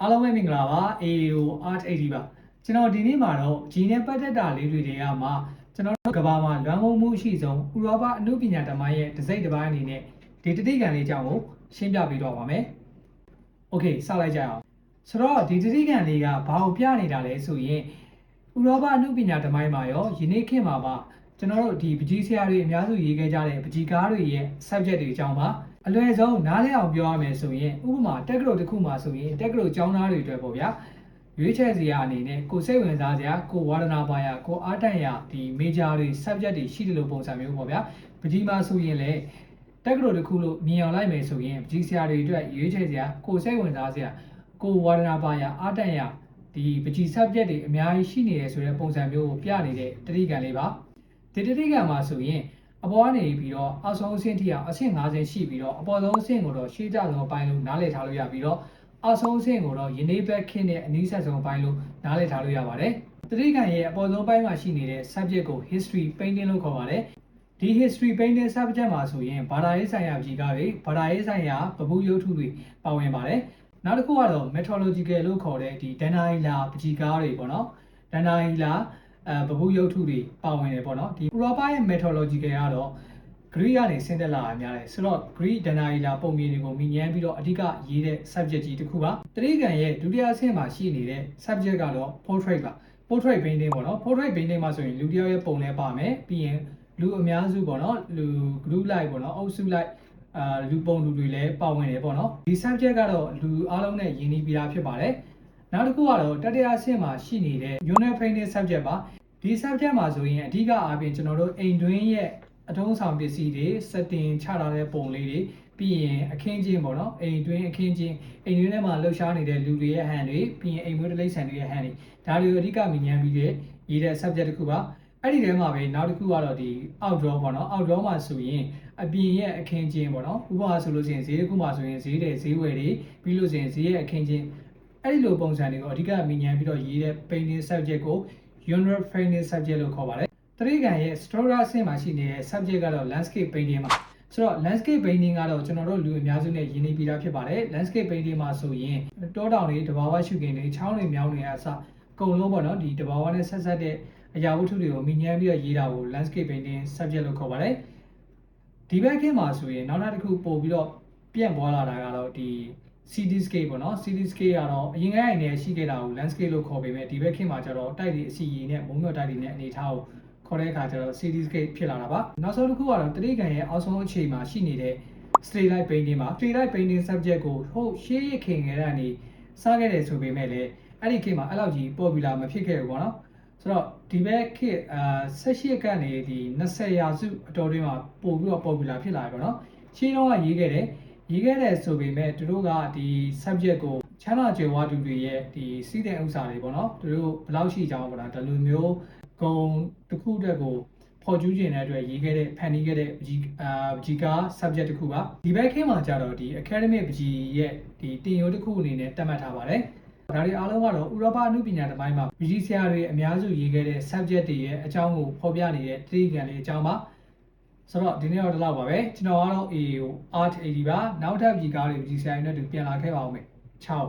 အားလုံးပဲမင်္ဂလာပါ AAO Art 80ပါကျွန်တော်ဒီနေ့မှာတော့ဂျီနဲ့ပတ်သက်တာလေးတွေတွေကမှကျွန်တော်တို့ကဘာမှာလွမ်းမိုးမှုအရှိဆုံးဥရောပအမှုပညာဓမ္မရဲ့တစ်စိတ်တစ်ပိုင်းအနေနဲ့ဒီတတိကံလေးအကြောင်းကိုရှင်းပြပေးတော့ပါမယ်။ Okay စလိုက်ကြအောင်ဆိုတော့ဒီတတိကံလေးကဘာကိုပြနေတာလဲဆိုရင်ဥရောပအမှုပညာဓမ္မမှာရောယနေ့ခေတ်မှာပါကျွန်တော်တို့ဒီပကြီးဆရာတွေအများစုရေးခဲ့ကြတဲ့ပကြီးကားတွေရဲ့ subject တွေအကြောင်းပါ အလွယ်ဆုံးနားလည်အောင်ပြောရမယ်ဆိုရင်ဥပမာတက်ကလို့တစ်ခုမှာဆိုရင်တက်ကလို့ကျောင်းသားတွေအတွက်ပေါ့ဗျာရွေးချယ်စရာအနေနဲ့ကိုစိတ်ဝင်စားစရာကိုဝါဒနာပါရာကိုအားတန်ရာဒီ major တွေ subject တွေရှိတယ်လို့ပုံစံမျိုးပေါ့ဗျာပကြီးမှာဆိုရင်လည်းတက်ကလို့တစ်ခုလို့မြင်အောင်လိုက်မယ်ဆိုရင်ပကြီးဆရာတွေအတွက်ရွေးချယ်စရာကိုစိတ်ဝင်စားစရာကိုဝါဒနာပါရာအားတန်ရာဒီပကြီး subject တွေအများကြီးရှိနေတယ်ဆိုတဲ့ပုံစံမျိုးကိုပြနေတဲ့တတိကံလေးပါဒီတတိကံမှာဆိုရင် အပေါ်ကနေပြီးတော့အောက်ဆုံးအဆင့်ထိအောင်အဆင့်50ရှိပြီးတော့အပေါ်ဆုံးအဆင့်ကိုတော့ရှေးကြဆုံးပိုင်းလို့နားလည်ထားလို့ရပြီးတော့အောက်ဆုံးအဆင့်ကိုတော့ယနေ့ဘက်ခင်းနဲ့အနည်းဆက်ဆုံးပိုင်းလို့နားလည်ထားလို့ရပါတယ်။တတိကံရဲ့အပေါ်ဆုံးပိုင်းမှာရှိနေတဲ့ subject ကို history painting လို့ခေါ်ပါတယ်။ဒီ history painting subject မှာဆိုရင်ဘာသာရေးဆိုင်ရာပကြီးကားတွေဘာသာရေးဆိုင်ရာပပုရုပ်ထုတွေပါဝင်ပါတယ်။နောက်တစ်ခုကတော့ methodological လို့ခေါ်တဲ့ဒီဒန်နာရီလာပကြီးကားတွေပေါ့နော်။ဒန်နာရီလာ အဲဗဟုရုပ်ထုတွေပါဝင်တယ်ပေါ့နော်ဒီဥရောပရဲ့ methodology ကတော့ Greek ကနေဆင်းသက်လာတာများတယ်ဆိုတော့ Greek ဒနာရီလာပုံမြင်တွေကိုမြင်ញမ်းပြီးတော့အဓိကရေးတဲ့ subject ကြီးတစ်ခုပါတတိကံရဲ့ဒုတိယအဆင့်မှာရှိနေတဲ့ subject ကတော့ portrait ပါ portrait painting ပေါ့နော် portrait painting မှာဆိုရင်လူတစ်ယောက်ရဲ့ပုံလည်းပါမယ်ပြီးရင်လူအများစုပေါ့နော်လူ group like ပေါ့နော်အုပ်စု like အာလူပုံလူတွေလည်းပါဝင်တယ်ပေါ့နော်ဒီ subject ကတော့လူအားလုံးနဲ့ယဉ်နီးပြီးသားဖြစ်ပါတယ် နောက်တစ်ခုကတော့တတိယအဆင့်မှာရှိနေတဲ့ unit painting subject ပါဒီ subject မှာဆိုရင်အဓိကအားဖြင့်ကျွန်တော်တို့အိမ်တွင်းရဲ့အထုံးဆောင်ပစ္စည်းတွေ setting ချထားတဲ့ပုံလေးတွေပြီးရင်အခင်းချင်းပေါ့နော်အိမ်တွင်းအခင်းချင်းအိမ်တွင်းထဲမှာလှုပ်ရှားနေတဲ့လူတွေရဲ့ဟန်တွေပြီးရင်အိမ်မွေးတိရစ္ဆာန်တွေရဲ့ဟန်တွေဒါတွေကိုအဓိကမြင်ញ្ញမ်းပြီးတဲ့ရေးတဲ့ subject တစ်ခုပါအဲ့ဒီထဲမှာပဲနောက်တစ်ခုကတော့ဒီ outdoor ပေါ့နော် outdoor မှာဆိုရင်အပြင်ရဲ့အခင်းချင်းပေါ့နော်ဥပမာဆိုလို့ရှိရင်ဈေးတစ်ခုမှာဆိုရင်ဈေးတယ်ဈေးဝယ်တွေပြီးလို့ရှိရင်ဈေးရဲ့အခင်းချင်း အဲ့ဒီလိုပုံစံတွေကိုအဓိကမိညာပြီးတော့ရေးတဲ့ painting subject ကို general painting subject လို့ခေါ်ပါတယ်တရိကံရဲ့ stroller အဆင့်မှာရှိနေတဲ့ subject ကတော့ landscape painting ပါဆိုတော့ landscape painting ကတော့ကျွန်တော်တို့လူအများစုနဲ့ရင်းနှီးပြီးသားဖြစ်ပါတယ် landscape painting မှာဆိုရင်တောတောင်တွေတဘာဝရှုခင်းတွေချောင်းတွေမြောင်းတွေအစအကုန်လုံးပေါ့နော်ဒီတဘာဝနဲ့ဆက်ဆက်တဲ့အရာဝတ္ထုတွေကိုမိညမ်းပြီးတော့ရေးတာကို landscape painting subject လို့ခေါ်ပါတယ်ဒီဘက်ကမှာဆိုရင်နောက်ထပ်တစ်ခုပို့ပြီးတော့ပြန့်ပွားလာတာကတော့ဒီ cityscape ပေါ့နော် cityscape ကတော့အရင်ကအနေနဲ့ရှိခဲ့တာကို landscape လို့ခေါ်ပေမဲ့ဒီဘက်ခေတ်မှာကျတော့တိုက်တွေအစီရည်နဲ့မုံမြော့တိုက်တွေနဲ့အနေထားကိုခေါ်တဲ့အခါကျတော့ cityscape ဖြစ်လာတာပါနောက်ဆုံးတစ်ခုကတော့တတိကံရဲ့အောက်ဆုံးအခြေမှာရှိနေတဲ့ straight light painting မှာ straight light painting subject ကိုဟုတ်ရှေးရခင်ငယ်ကနေစခဲ့တယ်ဆိုပေမဲ့လည်းအဲ့ဒီခေတ်မှာအဲ့လောက်ကြီး popular မဖြစ်ခဲ့ဘူးပေါ့နော်ဆိုတော့ဒီဘက်ခေတ်အာ18ကနေဒီ20ရာစုအတော်တွင်းမှာပို့ပြီးတော့ popular ဖြစ်လာပြီပေါ့နော်ရှင်းတော့ကရေးခဲ့တယ် ရေးခဲ့တယ်ဆိုပေမဲ့သူတို့ကဒီ subject ကိုချမ်းသာကြွယ်ဝသူတွေရဲ့ဒီစီးတဲ့ဥစ္စာတွေပေါ့နော်သူတို့ဘယ်လောက်ရှိကြအောင်ပေါ့နော်ဒီလိုမျိုးဂုံတစ်ခုအတွက်ကိုဖော်ကျူးခြင်းတဲ့အတွက်ရေးခဲ့တဲ့ဖန်တီးခဲ့တဲ့ပကြီးအာပကြီးက subject တစ်ခုပါဒီဘက်ခင်းမှာကြတော့ဒီ academic ပကြီးရဲ့ဒီတင်ရိုးတစ်ခုအနေနဲ့တတ်မှတ်ထားပါတယ်ဒါတွေအားလုံးကတော့ဥရောပအမှုပညာတမိုင်းမှာပကြီးဆရာတွေအများစုရေးခဲ့တဲ့ subject တွေရဲ့အကြောင်းကိုဖော်ပြနေတဲ့တတိကံလေးအကြောင်းပါ ဆိုတော့ဒီနေ့တော့ဒီလောက်ပါပဲကျွန်တော်ကတော့ A ကို Art 80 ပါနောက်ထပ်ကြီးကားတွေကြီးဆိုင်နဲ့တူပြန်လာခဲ့ပါဦးမယ် ciao